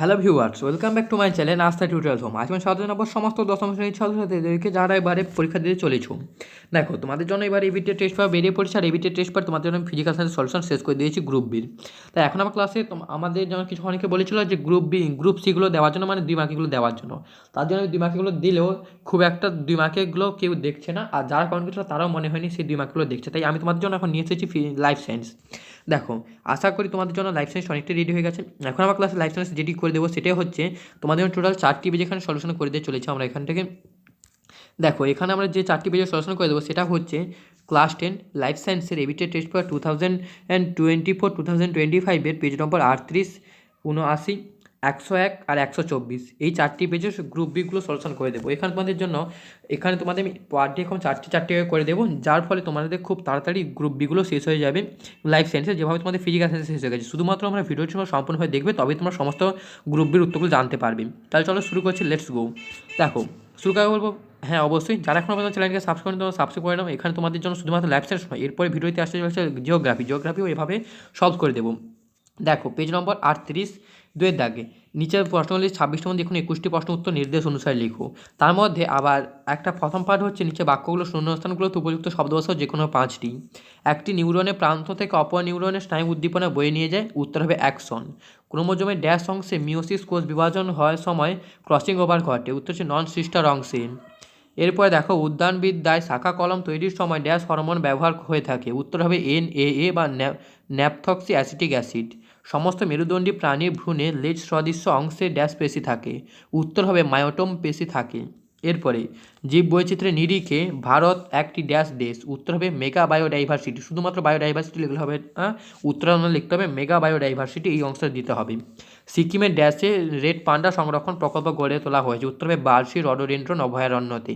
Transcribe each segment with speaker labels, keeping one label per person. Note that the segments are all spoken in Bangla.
Speaker 1: Hello viewers welcome back to my channel Astha tutorial home আজ আমি স্বাগত জানাব সমস্ত দশম শ্রেণির ছাত্রছাত্রীদেরকে যারা এবারে পরীক্ষা দিতে চলেছো, দেখো, তোমাদের জন্য এবার এবিটি টেস্ট পেপার বেরিয়ে পড়ছে, আর এবিটি টেস্ট পেপার তোমাদের জন্য ফিজিক্যাল সায়েন্স সলিউশন শেষ করে দিয়েছি গ্রুপ বির তাই এখন আমার ক্লাসে আমাদের যেমন কিছু অনেকে বলেছিল যে গ্রুপ বি গ্রুপ সিগুলো দেওয়ার জন্য মানে দুই মার্কিগুলো দেওয়ার জন্য। তার জন্য দুই মার্কিগুলো দিলেও খুব একটা দুই মার্কেগুলো কেউ দেখছে না, আর যারা কমেন্ট করেছিল তারাও মনে হয়নি সেই দুই মার্কগুলো দেখছে। তাই আমি তোমাদের জন্য এখন নিয়ে এসেছি লাইফ সায়েন্স দেখো, আশা করি তোমাদের জন্য লাইফ সায়েন্স অনেকটা রেডি হয়ে গেছে। এখন আমার ক্লাসে লাইফ সায়েন্স যেটি করে দেবো, সেটাই হচ্ছে তোমাদের টোটাল চারটি পেজ এখানে সলিউশন করে দিয়ে চলেছে আমরা এখান থেকে। দেখো, এখানে আমরা যে চারটি পেজে সলিউশন করে দেবো, সেটা হচ্ছে ক্লাস টেন লাইফ সায়েন্সের ABTA test paper two thousand and twenty four two thousand twenty ফাইভের পেজ নম্বর আটত্রিশ উনআশি একশো এক আর একশো চব্বিশ। এই চারটি পেজে গ্রুপ বিগুলো সলিউশন করে দেবো। এখানে তোমাদের জন্য এখানে তোমাদের আমি পার ডে এখন চারটি চারটি করে দেবো। যার ফলে তোমাদের খুব তাড়াতাড়ি গ্রুপ বিগুলো শেষ হয়ে যাবে। লাইফ সায়েন্সে যেভাবে তোমাদের ফিজিক্যাল সায়েন্স শেষ হয়ে গেছে। শুধুমাত্র আমরা ভিডিওটি তোমরা সম্পূর্ণভাবে দেখবে, তবেই তোমরা সমস্ত গ্রুপ বির উত্তরগুলো জানতে পারবে। তাহলে চলো শুরু করছি লেটস গো দেখো, শুরু করে বলব হ্যাঁ অবশ্যই। যারা এখন আমাদের চ্যানেলকে সাবস্ক্রাইব তোমরা সাবস্ক্রাইব করে নাও। এখানে তোমাদের জন্য শুধুমাত্র লাইফ সায়েন্স নয় এরপরে ভিডিওতে আসতে চলেছে জিওগ্রাফি জিওগ্রাফিও এভাবে সলভ করে দেবো। দেখো পেজ নম্বর আটত্রিশ। দুয়ের দাগে। নিচের প্রশ্নগুলি ছাব্বিশটা মধ্যে দেখুন একুশটি প্রশ্ন উত্তর নির্দেশ অনুসারে লিখো। তার মধ্যে আবার একটা প্রথম পাঠ হচ্ছে নিচে বাক্যগুলো শূন্যস্থানগুলোতে উপযুক্ত শব্দ বসাও যে কোনো পাঁচটি। একটি নিউরনের প্রান্ত থেকে অপর নিউরনের স্নায়ু উদ্দীপনা বয়ে নিয়ে যায়, উত্তর হবে অ্যাকশন। ক্রোমোজোমের ড্যাশ অংশে মিওসিস কোষ বিভাজন হওয়ার সময় ক্রসিং ওভার ঘটে, উত্তর হচ্ছে নন সিস্টার অংশে। এরপরে দেখো, উদ্যানবিদ্যায় শাখা কলম তৈরির সময় ড্যাশ হরমোন ব্যবহার হয়ে থাকে, উত্তর হবে এন এ বা ন্যাপথক্সি অ্যাসিটিক অ্যাসিড। সমস্ত মেরুদণ্ডী প্রাণীর ভ্রূণে লেজ সদৃশ্য অংশে ড্যাশ পেশি থাকে, উত্তর হবে মায়োটম পেশি থাকে। এরপরে জীব বৈচিত্র্যের নিরিখে ভারত একটি ড্যাশ দেশ, উত্তর হবে মেগা বায়োডাইভার্সিটি শুধুমাত্র বায়োডাইভার্সিটি লিখলে হবে না উত্তর লিখতে হবে মেগা বায়োডাইভার্সিটি এই অংশটা দিতে হবে। সিকিমের ড্যাশে রেড পান্ডা সংরক্ষণ প্রকল্প গড়ে তোলা হয়েছে, উত্তর হবে বার্ষি রডোডেন্ড্রন অভয়ারণ্যতে।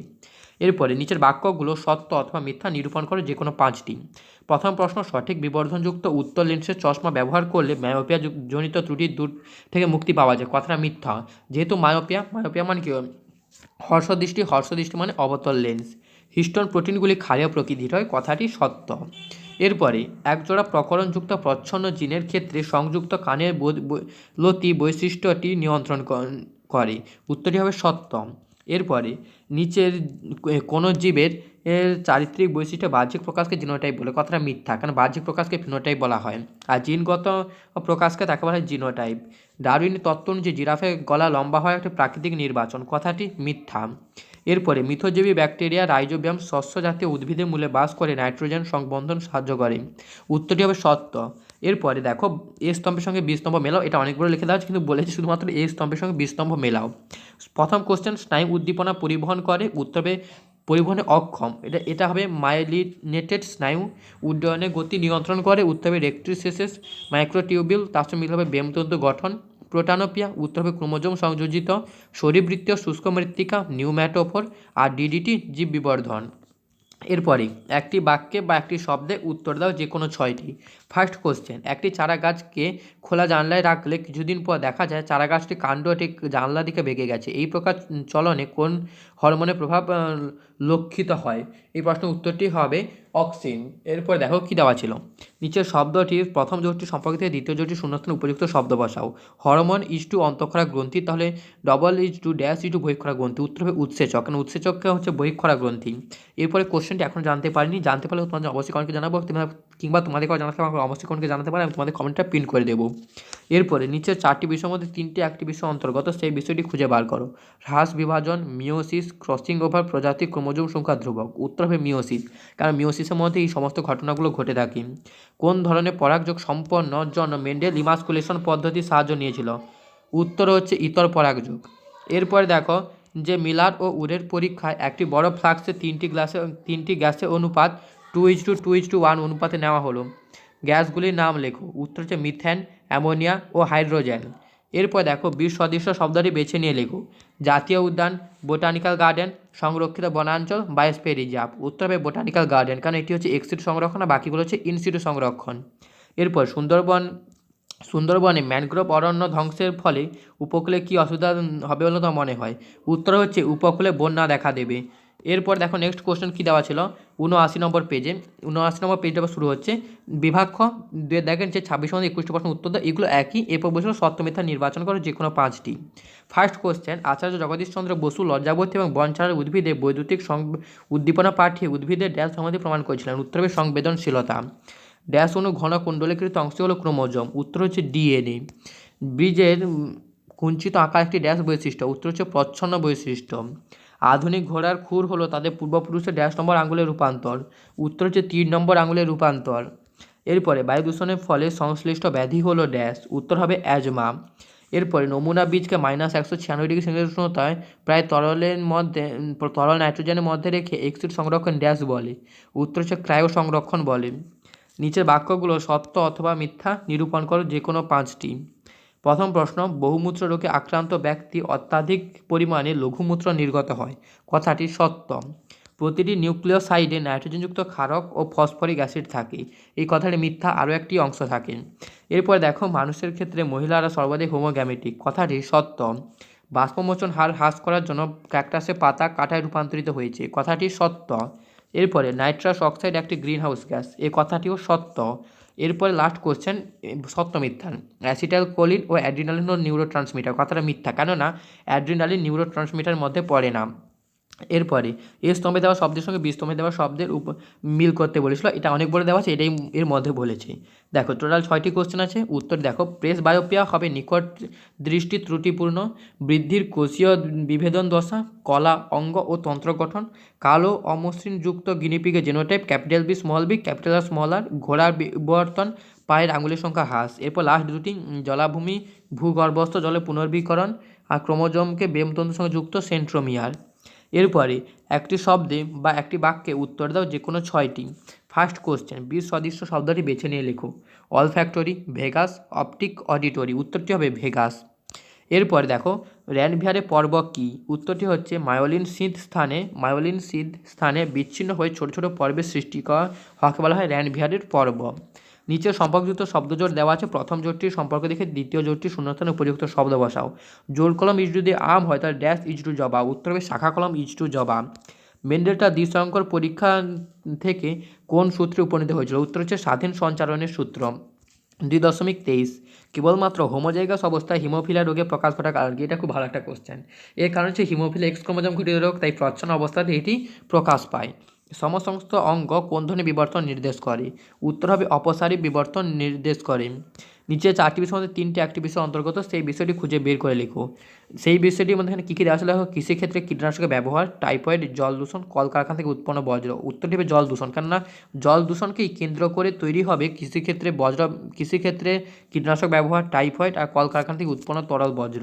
Speaker 1: এরপরে নিচের বাক্যগুলো সত্য অথবা মিথ্যা নিরূপণ করে যে কোনো পাঁচটি। প্রথম প্রশ্ন, সঠিক বিবর্ধনযুক্ত উত্তর লেন্সের চশমা ব্যবহার করলে মায়োপিয়া জনিত ত্রুটির দূর থেকে মুক্তি পাওয়া যায়। কথাটা মিথ্যা। যেহেতু মায়োপিয়া মায়োপিয়া মানে কি? হর্ষদৃষ্টি হর্ষদৃষ্টি মানে অবতল লেন্স। হিস্টোন প্রোটিনগুলি ক্ষারীয় প্রকৃতির হয়, কথাটি সত্য। এরপরে, একজোড়া প্রকরণযুক্ত প্রচ্ছন্ন জিনের ক্ষেত্রে সংযুক্ত কানের লতি বৈশিষ্ট্যটি নিয়ন্ত্রণ করে। উত্তরটি হবে সত্য। এরপরে নিচের কোনো জীবের এর চারিত্রিক বৈশিষ্ট্য বাহ্যিক প্রকাশকে জিনোটাইপ বলে। কথাটা মিথ্যা, কারণ বাহ্যিক প্রকাশকে ফিনোটাইপ বলা হয়। আর জিনগত প্রকাশকে তাকে বলা হয় জিনোটাইপ। ডারউইনের তত্ত্ব অনুযায়ী জিরাফের গলা লম্বা হয় একটি প্রাকৃতিক নির্বাচন। কথাটি মিথ্যা। এরপরে মিথজীবী ব্যাকটেরিয়া রাইজোবিয়াম শস্য জাতীয় উদ্ভিদের মূলে বাস করে নাইট্রোজেন সংবন্ধন সাহায্য করে। উত্তরটি হবে সত্য। এরপরে দেখো এ স্তম্ভের সঙ্গে বি স্তম্ভ মেলাও, এটা অনেকগুলো লিখে দেওয়া আছে, কিন্তু বলেছি শুধুমাত্র এ স্তম্ভের সঙ্গে বি স্তম্ভ মেলাও। প্রথম কোশ্চেন স্নায়ু উদ্দীপনা পরিবহন করে, উত্তর পরিবহনে অক্ষম। এটা এটা হবে মাইলিনেটেড স্নায়ু উড্ডয়নের গতি নিয়ন্ত্রণ করে, উত্তর হবে রেক্ট্রিসেসেস মাইক্রোটিউবিল তার সঙ্গে মিল হবে বেমতন্তু গঠন প্রোটানোপিয়া উত্তর হবে ক্রোমোজোম সংযোজিত, শরীরবৃত্তীয় শুষ্ক মৃত্তিকা নিউম্যাটোফোর আর ডিডিটি জীব বিবর্ধন এরপরে একটি বাক্যে বা একটি শব্দে উত্তর দাও যে কোনো ছয়টি। ফার্স্ট কোশ্চেন একটি চারা গাছকে খোলা জানলায় রাখলে কিছুদিন পর দেখা যায় চারা গাছটি কাণ্ড ঠিক জানলা দিকে বেঁকে গেছে। এই প্রকার চলনে কোন হরমোনের প্রভাব লক্ষিত হয়। এই প্রশ্নের উত্তরটি হবে অক্সিন। এরপর দেখো কী দেওয়া ছিল। নিচের শব্দটির প্রথম জোটটি সম্পর্কিত, দ্বিতীয় জোটটি শূন্যস্থান উপযুক্ত শব্দ বসাও। হরমোন ইজ টু অন্তঃক্ষরা গ্রন্থি, তাহলে double is to dash is to বহিক্ষরা গ্রন্থি। উত্তর হবে উৎসেচক কারণ উৎসেচককে হচ্ছে বহিক্ষরা গ্রন্থি। এরপরে কোশ্চেনটি এখন জানতে পারিনি। জানতে পারলে তোমাদের অবশ্যই কমেন্টকে জানাব। তোমরা কিংবা তোমাদের জানাতে আমাকে অবশ্যই কমেন্টকে জানাতে পারো, আমি তোমাদের কমেন্টটা প্রিন্ট করে দেবো। এরপরে নিচের চারটি বিষয়ের মধ্যে তিনটি একটি বিষয় অন্তর্গত, সেই বিষয়টি খুঁজে বার করো। হ্রাস, বিভাজন মিওসিস ক্রসিং ওভার প্রজাতি ক্রোমোজোম সংখ্যা ধ্রুবক। উত্তর হবে মিওসিস কারণ মিওসিসের মধ্যে এই সমস্ত ঘটনাগুলো ঘটে থাকে। কোন ধরনের পরাগযোগ সম্পন্নর জন্য মেন্ডেল ইমাসকুলেশন পদ্ধতির সাহায্য নিয়েছিল? উত্তর হচ্ছে ইতর পরাগযোগ। এরপরে দেখো যে মিলার ও উরের পরীক্ষায় একটি বড় ফ্লাক্সে তিনটি গ্লাসে, তিনটি গ্যাসের অনুপাত two is to two is to one অনুপাতে নেওয়া হলো। গ্যাসগুলির নাম লেখো। উত্তর হচ্ছে মিথেন, অ্যামোনিয়া ও হাইড্রোজেন। এরপর দেখো বিশ সদৃশ্য শব্দটি বেছে নিয়ে লেখো। জাতীয় উদ্যান, বোটানিক্যাল গার্ডেন, সংরক্ষিত বনাঞ্চল বায়োস্ফিয়ার রিজার্ভ উত্তর হবে বোটানিক্যাল গার্ডেন, কারণ এটি হচ্ছে এক্সিট সংরক্ষণ আর বাকিগুলো হচ্ছে ইনসিটু সংরক্ষণ। এরপর সুন্দরবন, সুন্দরবনে ম্যানগ্রোভ অরণ্য ধ্বংসের ফলে উপকূলে কী অসুবিধা হবে বলে তো মনে হয়? উত্তর হচ্ছে উপকূলে বন্যা দেখা দেবে। এরপর দেখো নেক্সট কোশ্চেন কী দেওয়া ছিল? উনআশি নম্বর পেজে উনআশি নম্বর পেজটা শুরু হচ্ছে। বিভাগ খ দেখেন যে ছাব্বিশ মধ্যে একুশটি প্রশ্ন উত্তর দেয়, এগুলো একই। এরপর বলছিল সত্য মিথ্যা নির্বাচন করো যে কোনো পাঁচটি। ফার্স্ট কোশ্চেন আচার্য জগদীশ চন্দ্র বসু লজ্জাবতী এবং বনচারের উদ্ভিদে বৈদ্যুতিক উদ্দীপনা পাঠিয়ে উদ্ভিদের ড্যাশ সম্বন্ধে প্রমাণ করেছিলেন। উত্তর হবে সংবেদনশীলতা। ড্যাশ অনু ঘন কুণ্ডলীকৃত অংশ হলো ক্রোমোজোম। উত্তর হচ্ছে ডিএনএ। ব্রিজের কুঞ্চিত আকার একটি ড্যাশ বৈশিষ্ট্য। উত্তর হচ্ছে প্রচ্ছন্ন বৈশিষ্ট্য। আধুনিক ঘোড়ার খুর হলো তাদের পূর্বপুরুষের ড্যাশ নম্বর আঙুলের রূপান্তর, উত্তর হচ্ছে তিন নম্বর আঙুলের রূপান্তর। এরপরে বায়ু দূষণের ফলে সংশ্লিষ্ট ব্যাধি হলো ড্যাশ উত্তর হবে অ্যাজমা এরপরে নমুনা বীজকে মাইনাস একশো ছিয়ানব্বই ডিগ্রি সেন্টিগ্রেড উষ্ণতায় প্রায় তরলের মধ্যে, তরল নাইট্রোজেনের মধ্যে রেখে এক্সিড সংরক্ষণ ড্যাশ বলে, উত্তর হচ্ছে ক্রায়ো সংরক্ষণ বলে। নিচের বাক্যগুলো সত্য অথবা মিথ্যা নিরূপণ করো যে কোনো পাঁচটি। প্রথম প্রশ্ন বহুমূত্র রোগে আক্রান্ত ব্যক্তি অত্যাধিক পরিমাণে লঘুমূত্র নির্গত হয়। কথাটি সত্য। প্রতিটি নিউক্লিওসাইডে নাইট্রোজেনযুক্ত ক্ষারক ও ফসফরিক অ্যাসিড থাকে। এই কথাটি মিথ্যা আরও একটি অংশ থাকে। এরপর দেখো, মানুষের ক্ষেত্রে মহিলারা সর্বাধিক হোমোগ্যামেটিক। কথাটি সত্য। বাষ্পমোচন হার হ্রাস করার জন্য ক্যাকটাসের পাতা কাটায় রূপান্তরিত হয়েছে। কথাটি সত্য। এরপরে, নাইট্রাস অক্সাইড একটি গ্রিনহাউস গ্যাস। এই কথাটিও সত্য। এরপরে লাস্ট কোশ্চেন সত্য মিথ্যা। অ্যাসিটাল কোলিন ও অ্যাড্রিনালিন ও নিউরো ট্রান্সমিটার কথাটা মিথ্যা, কেননা অ্যাড্রিনালিন নিউরো ট্রান্সমিটার মধ্যে পড়ে না। এরপরে এ স্তম্ভে দেওয়া শব্দের সঙ্গে বি স্তম্ভে দেওয়া শব্দের উপ, মিল করতে বলেছিল। এটা অনেক বড় দেওয়া আছে, এটাই এর মধ্যে বলেছে। দেখো টোটাল ছয়টি কোশ্চেন আছে। উত্তর দেখো প্রেস বায়োপিয়া হবে নিকট দৃষ্টি ত্রুটিপূর্ণ, বৃদ্ধির কোষীয় বিভেদন দশা, কলা অঙ্গ ও তন্ত্র গঠন, কালো অমসৃণযুক্ত গিনিপিগে genotype capital B small B capital R small R ঘোড়ার বিবর্তন, পায়ের আঙুলের সংখ্যা হ্রাস। এরপর লাস্ট দুটি জলাভূমি, ভূগর্ভস্থ জলে পুনর্বীকরণ, আর ক্রোমোজোমকে বেমতন্ত্রের সঙ্গে যুক্ত সেন্ট্রোমিয়ার এরপরে একটি শব্দে বা একটি বাক্যে উত্তর দাও যে কোনো ছয়টি। ফার্স্ট কোশ্চেন বীর সদৃশ্য শব্দটি বেছে নিয়ে লেখো। Olfactory vagus optic auditory উত্তরটি হবে ভেগাস এরপরে দেখো র্যানভিয়ারে পর্ব কী? উত্তরটি হচ্ছে মায়োলিন সিদ স্থানে মায়োলিন সিদ স্থানে বিচ্ছিন্ন হয়ে ছোট ছোট পর্বের সৃষ্টি করা হওয়াকে বলা হয় র্যানভিয়ারের পর্ব। নিচে সম্পর্কযুক্ত শব্দজোট দেওয়া আছে। প্রথম জোটটির সম্পর্ক দেখে দ্বিতীয় জোটটি শূন্যস্থানে উপযুক্ত শব্দ বসাও। জোর কলম ইজ যদি আম হয় তাহলে ড্যাশ ইজ টু জবা। উত্তর হবে শাখা কলম ইজ টু জবা। মেন্ডেলটা দ্বিশঙ্কর পরীক্ষা থেকে কোন সূত্রে উপনীত হয়েছিল? উত্তর হচ্ছে স্বাধীন সঞ্চালনের সূত্র। দুই দশমিক তেইশ। কেবলমাত্র হোমোজাইগাস অবস্থায় হিমোফিলা রোগে প্রকাশ ঘটা কারণ এটা খুব ভালো একটা কোশ্চেন এর কারণ হচ্ছে হিমোফিলা এক্স ক্রোমোজোম ঘটিত রোগ, তাই প্রচ্ছন্ন অবস্থাতে এটি প্রকাশ পায়। সমস্ত অঙ্গ কোন ধরনের বিবর্তন নির্দেশ করে? উত্তর হবে অপসারী বিবর্তন নির্দেশ করে। নিচে চারটি বিষয়ের মধ্যে তিনটি একটি বিষয় অন্তর্গত, সেই বিষয়টি খুঁজে বের করে লেখো। সেই বিষয়টির মধ্যে এখানে কী কী দেওয়া ছিল কৃষিক্ষেত্রে কীটনাশকের ব্যবহার, টাইফয়েড, জল দূষণ, কলকারখানা থেকে উৎপন্ন বজ্র। উত্তরটি হবে জল দূষণ। কেননা জল দূষণকেই কেন্দ্র করে তৈরি হবে কৃষিক্ষেত্রে বজ্র, কৃষিক্ষেত্রে কীটনাশক ব্যবহার, টাইফয়েড আর কলকারখানা থেকে উৎপন্ন তরল বজ্র।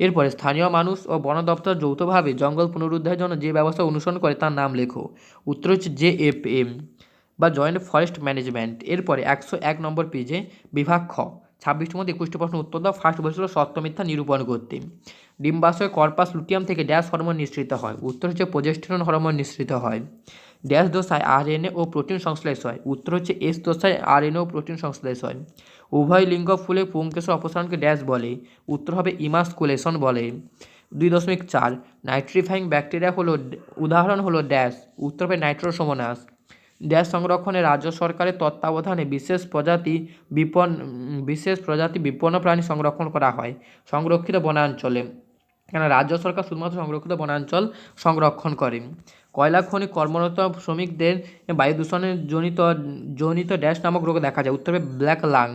Speaker 1: এরপরে স্থানীয় মানুষ ও বন দপ্তর যৌথভাবে জঙ্গল পুনরুদ্ধারের জন্য যে ব্যবস্থা অনুসরণ করে তার নাম লেখো। উত্তর হচ্ছে জে এফ এম বা জয়েন্ট ফরেস্ট ম্যানেজমেন্ট এরপরে একশো এক নম্বর পেজে বিভাগ খ। ছাব্বিশটির মধ্যে একুশটি প্রশ্ন উত্তর দাও। ফার্স্ট বলেছিল সত্য মিথ্যা নিরূপণ করতে। ডিম্বাশয় কর্পাস লুটিয়াম থেকে ড্যাশ হরমোন নিঃসৃত হয়। উত্তর হচ্ছে প্রজেস্টেরন হরমোন নিঃসৃত হয়। ড্যাশ দশায় আরএনএ ও প্রোটিন সংশ্লেষ হয়। উত্তর হচ্ছে এস দশায় আরএনএ ও প্রোটিন সংশ্লেষ হয়। উভয় লিঙ্গ ফুলে পুংকেশর অপসারণকে ড্যাশ বলে। উত্তর হবে ইমাসকুলেশন বলে। দুই দশমিক চার নাইট্রিফাইং ব্যাকটেরিয়া হলো উদাহরণ হলো ড্যাশ। উত্তর হবে নাইট্রোসোমোনাস। ড্যাশ সংরক্ষণে রাজ্য সরকারের তত্ত্বাবধানে বিশেষ প্রজাতি বিপন উম, বিশেষ প্রজাতি বিপন্ন প্রাণী সংরক্ষণ করা হয়। সংরক্ষিত বনাঞ্চলে। কেন রাজ্য সরকার শুধুমাত্র সংরক্ষিত বনাঞ্চল সংরক্ষণ করে। কয়লা, খনি, কর্মরত শ্রমিকদের বায়ু দূষণের জনিত জনিত ড্যাশ নামক রোগ দেখা যায়। উত্তরে ব্ল্যাক লাং।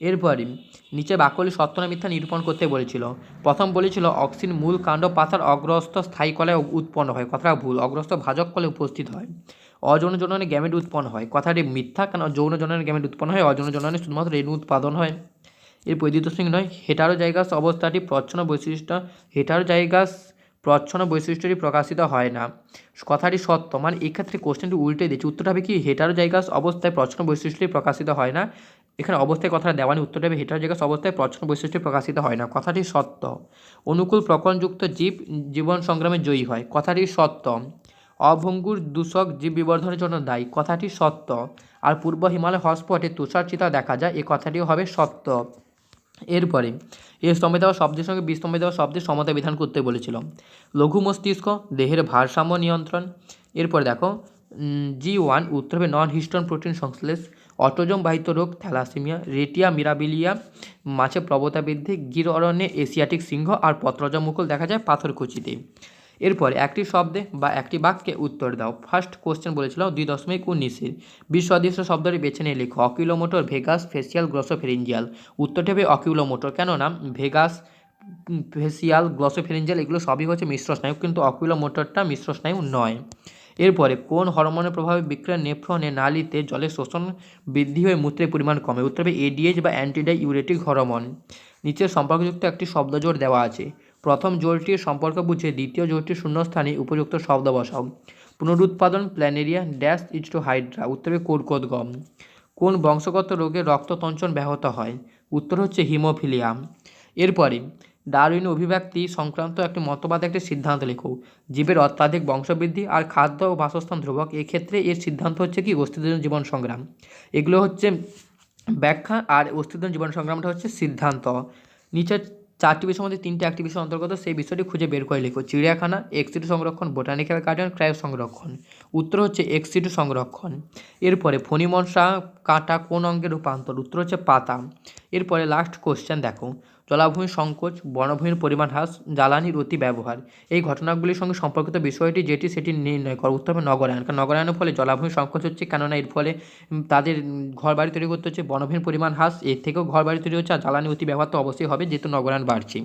Speaker 1: এরপরে নিচে বাকলি সত্য না মিথ্যা নিরূপণ করতে বলেছিল। প্রথম বলেছিল, অক্সিন মূল কাণ্ড পাতার অগ্রস্থ স্থায়ী কলায় উৎপন্ন হয়। কথাটা ভুল। অগ্রস্থ ভাজক কলে উপস্থিত হয়। অযৌন জননে গ্যামেট উৎপন্ন হয়। কথাটি মিথ্যা কেন? যৌন জননে গ্যামেট উৎপন্ন হয়। অযৌন জননে শুধুমাত্র রেণু উৎপাদন হয়। এর সিং নয়, হেটারো জায়গাস অবস্থাটি প্রচ্ছন্ন বৈশিষ্ট্য, হেটারো জায়গাস প্রচ্ছন্ন বৈশিষ্ট্যটি প্রকাশিত হয় না। কথাটি সত্য। মানে এক্ষেত্রে কোশ্চেনটি উল্টে দিচ্ছে। উত্তরটা হবে কি? হেটারো জায়গাস অবস্থায় প্রচ্ছন্ন বৈশিষ্ট্যটি প্রকাশিত হয় না। এখানে অবস্থায় কথাটা দেওয়া নেই উত্তরটা হবে হেটারো জায়গাস অবস্থায় প্রচ্ছন্ন বৈশিষ্ট্য প্রকাশিত হয় না। কথাটি সত্য। অনুকূল প্রকরণযুক্ত জীব জীবন সংগ্রামে জয়ী হয়। কথাটি সত্য। অভঙ্গুর দূষক জীব বিবর্ধনের জন্য দায়ী। কথাটি সত্য। আর পূর্ব হিমালয় হটস্পটে তুষার চিতা দেখা যায়। এ কথাটিও হবে সত্য। এরপরে, এ স্তম্ভে দেওয়া শব্দের সঙ্গে বি স্তম্ভে দেওয়া শব্দের সমতা বিধান করতে বলেছিল। লঘু মস্তিষ্ক, দেহের ভারসাম্য নিয়ন্ত্রণ। এরপরে দেখো জি ওয়ান উত্তর হবে নন হিস্টন প্রোটিন সংশ্লেষ, অটোজম বাহিত রোগ, থ্যালাসেমিয়া, রেটিয়া মিরাবিলিয়া মাছে প্রবতা বৃদ্ধি গির অরণ্যে এশিয়াটিক সিংহ আর পত্রজম মুকুল দেখা যায় পাথরকুচিতে। এরপরে একটি শব্দে বা একটি বাক্যে উত্তর দাও। ফার্স্ট কোশ্চেন বলেছিল, দুই দশমিক উনিশের বিশ্ব অদৃশ্য শব্দটি বেছে নিয়ে লেখো। অকিলোমোটর ভেগাস ফেসিয়াল গ্লসোফেরিঞ্জিয়াল উত্তরটি হবে অকিউলোমোটর কেননা ভেগাস ফেসিয়াল গ্লসোফেরিঞ্জিয়াল এগুলো সবই হচ্ছে মিশ্র স্নায়ু, কিন্তু অকিউলোমোটরটা মিশ্র স্নায়ু নয়। এরপরে, কোন হরমোনের প্রভাবে বিক্রিয়া নেফ্রনে নালিতে জলের শোষণ বৃদ্ধি হয়ে মূত্রের পরিমাণ কমে? উত্তর হবে এডিএইচ বা অ্যান্টিডাই ইউরেটিক হরমোন নিচের সম্পর্কযুক্ত একটি শব্দজোড় দেওয়া আছে। প্রথম জোড়টির সম্পর্ক বুঝে দ্বিতীয় জোড়টির শূন্যস্থানে উপযুক্ত শব্দ বসাও। পুনরুৎপাদন, planaria, dash is to hydra, উত্তরে কোরকোদ গম। কোন বংশগত রোগে রক্ততঞ্চন ব্যাহত হয়? উত্তর হচ্ছে হিমোফিলিয়া এরপরে, ডারউইন অভিব্যক্তি সংক্রান্ত একটি মতবাদ, একটি সিদ্ধান্ত লেখো। জীবের অত্যাধিক বংশবৃদ্ধি আর খাদ্য ও বাসস্থান ধ্রুবক, এক্ষেত্রে এর সিদ্ধান্ত হচ্ছে কি? অস্তিত্ব জীবন সংগ্রাম। এগুলো হচ্ছে ব্যাখ্যা আর অস্তিত্ব জীবন সংগ্রামটা হচ্ছে সিদ্ধান্ত। নিচের চারটি বিষয়ের মধ্যে তিনটি একটি বিষয় অন্তর্গত, সেই বিষয়টি খুঁজে বের করে লিখো। চিড়িয়াখানা এক্সিটু সংরক্ষণ বোটানিক্যাল গার্ডেন ক্রাইভ সংরক্ষণ। উত্তর হচ্ছে এক্সিটু সংরক্ষণ। এরপরে ফণিমনসা, কাঁটা কোন অঙ্গের রূপান্তর? উত্তর হচ্ছে পাতা। এরপরে লাস্ট কোশ্চেন দেখো। জলাভূমির সংকোচ, বনভূমির পরিমাণ হ্রাস জ্বালানির অতি ব্যবহার। এই ঘটনাগুলির সঙ্গে সম্পর্কিত বিষয়টি যেটি সেটি নির্ণয় করা উত্তর হবে নগরায়ন কারণ নগরায়নের ফলে জলাভূমি সংকোচ হচ্ছে, কেননা এর ফলে তাদের ঘর বাড়ি তৈরি করতে হচ্ছে, বনভূমির পরিমাণ হ্রাস, এর থেকেও ঘর বাড়ি তৈরি হচ্ছে, আর জ্বালানি অতি ব্যবহার তো অবশ্যই হবে, যেহেতু নগরায়ন বাড়ছে।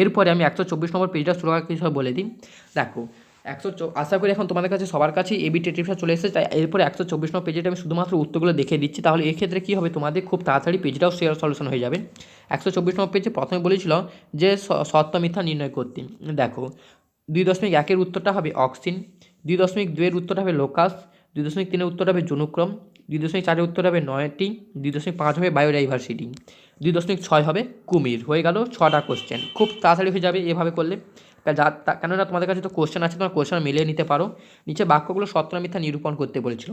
Speaker 1: এরপরে আমি একশো চব্বিশ নম্বর পেজটা করার কিছু বলে দিই। দেখো একশো আশা করি এখন তোমাদের কাছে সবার কাছে এবি টেটিভটা চলে এসেছে, তাই এরপরে একশো চব্বিশ নম্বর পেজেটা আমি শুধুমাত্র উত্তরগুলো দেখে দিচ্ছি। তাহলে এক্ষেত্রে কী হবে তোমাদের? খুব তাড়াতাড়ি পেজটাও শেয়ার সলিউশন হয়ে যাবে। একশো চব্বিশ নম্বর পেজে প্রথমে বলেছিল যে সত্য মিথ্যা নির্ণয় করতে। দেখো, দুই দশমিক একের উত্তরটা হবে অক্সিন দুই দশমিক দুইয়ের উত্তরটা হবে লোকাস দুই দশমিক তিনের উত্তরটা হবে জনুক্রম দুই দশমিক চারের উত্তর হবে নয়টি দুই দশমিক পাঁচ হবে বায়োডাইভার্সিটি দুই দশমিক ছয় হবে কুমির। হয়ে গেল ছটা কোশ্চেন খুব তাড়াতাড়ি হয়ে যাবে এভাবে করলে। যা কেননা তোমাদের কাছে তো কোশ্চেন আছে, তোমার কোশ্চেন মিলিয়ে নিতে পারো। নিচে বাক্যগুলো সত্য মিথ্যা নিরূপণ করতে বলেছিল।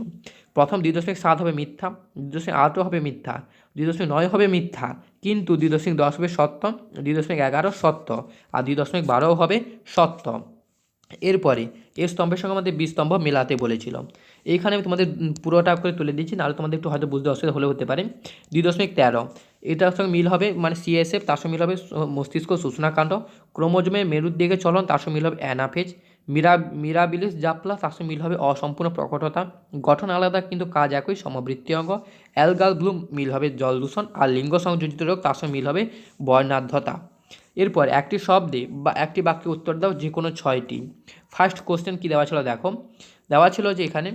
Speaker 1: প্রথম দুই দশমিক সাত হবে মিথ্যা, দুই দশমিক আটও হবে মিথ্যা, দুই দশমিক নয় হবে মিথ্যা, কিন্তু দুই দশমিক দশ হবে সত্য, দুই দশমিক এগারো সত্য, আর দুই দশমিক বারোও হবে সত্য। এরপরে এর স্তম্ভের সঙ্গে আমাদের বি স্তম্ভ মেলাতে বলেছিল। এইখানে আমি তোমাদের পুরোটা করে তুলে দিচ্ছি, নাহলে তোমাদের একটু হয়তো বুঝতে অসুবিধা হলে হতে পারে। দুই দশমিক তেরো, এটার সঙ্গে মিল হবে মানে সিএসএফ তার সঙ্গে মিল হবে মস্তিষ্ক সূচনাকাণ্ড ক্রোমোজোমের মেরুর দিকে চলন, তার সঙ্গে মিল হবে অ্যানাফেজ। মিরা মিরাবিলিস জাপলা তার সঙ্গে মিল হবে অসম্পূর্ণ প্রকটতা। গঠন আলাদা, কিন্তু কাজ একই, সমবৃত্তি অঙ্গ। অ্যালগাল ব্লুম, মিল হবে জল দূষণ। আর লিঙ্গ সংযোজিত রোগ, তার সঙ্গে মিল হবে বর্ণাঢ্যতা। এরপর একটি শব্দে বা একটি বাক্যে উত্তর দাও যে কোনো ছয়টি। ফার্স্ট কোশ্চেন কী দেওয়া ছিল? দেখো। দেওয়া ছিল যে এখানে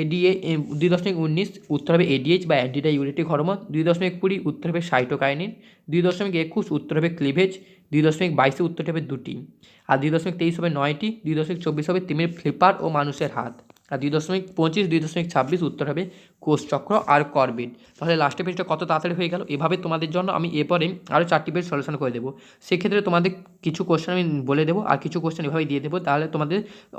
Speaker 1: এডিএ দুই দশমিক উনিশ উত্তর হবে এডিএইচ বা অ্যান্টিডা ইউরেটিক হরমোন দুই দশমিক কুড়ি উত্তর হবে সাইটোকাইনিন, দুই দশমিক একুশ উত্তর হবে ক্লিভেজ, দুই দশমিক বাইশে উত্তরটি হবে দুটি। আর দুই দশমিক তেইশ হবে নয়টি, দুই দশমিক চব্বিশ হবে তিমির ফ্লিপার ও মানুষের হাত। আর দুই দশমিক পঁচিশ, দুই দশমিক ছাব্বিশ উত্তর হবে কোষচক্র আর করবিট। তাহলে লাস্টের পেজটা কত তাড়াতাড়ি হয়ে গেল? এভাবে তোমাদের জন্য আমি এরপরে আরও চারটি পেজ সলিউশন করে দেবো। সেক্ষেত্রে তোমাদের কিছু কোশ্চেন আমি বলে দেবো আর কিছু কোশ্চেন এভাবে দিয়ে দেবো, তাহলে তোমাদের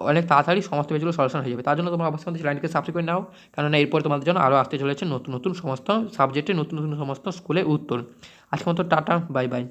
Speaker 1: অনেক তাড়াতাড়ি সমস্ত পেজগুলো সলিউশন হয়ে যাবে। তার জন্য তোমরা অবশ্যই আমাদের চ্যানেলকে সাবস্ক্রাইব করে নাও, কেননা এরপর তোমাদের জন্য আরও আসতে চলেছে নতুন নতুন সমস্ত সাবজেক্টে নতুন নতুন সমস্ত স্কুলে উত্তর। আজকের মতো টাটা বাই বাই